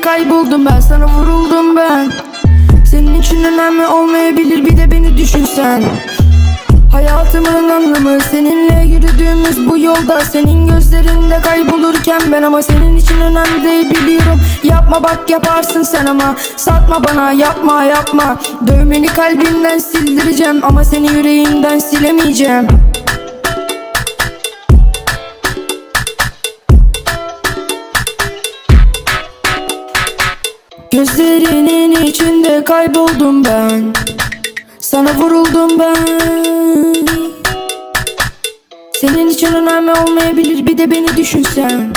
kayboldum ben Sana vuruldum ben. Senin için önemli olmayabilir bir de beni düşünsen. Hayatımın anlamı seninle yürüdüğümüz bu yolda. Senin gözlerinde kaybolurken ben ama senin için önemli değil biliyorum. Yapma bak yaparsın sen ama. Satma bana yapma yapma. Dövmeni kalbimden sildireceğim ama seni yüreğimden silemeyeceğim Gözlerinin içinde kayboldum ben. Sana vuruldum ben. Senin için önemli olmayabilir bir de beni düşünsen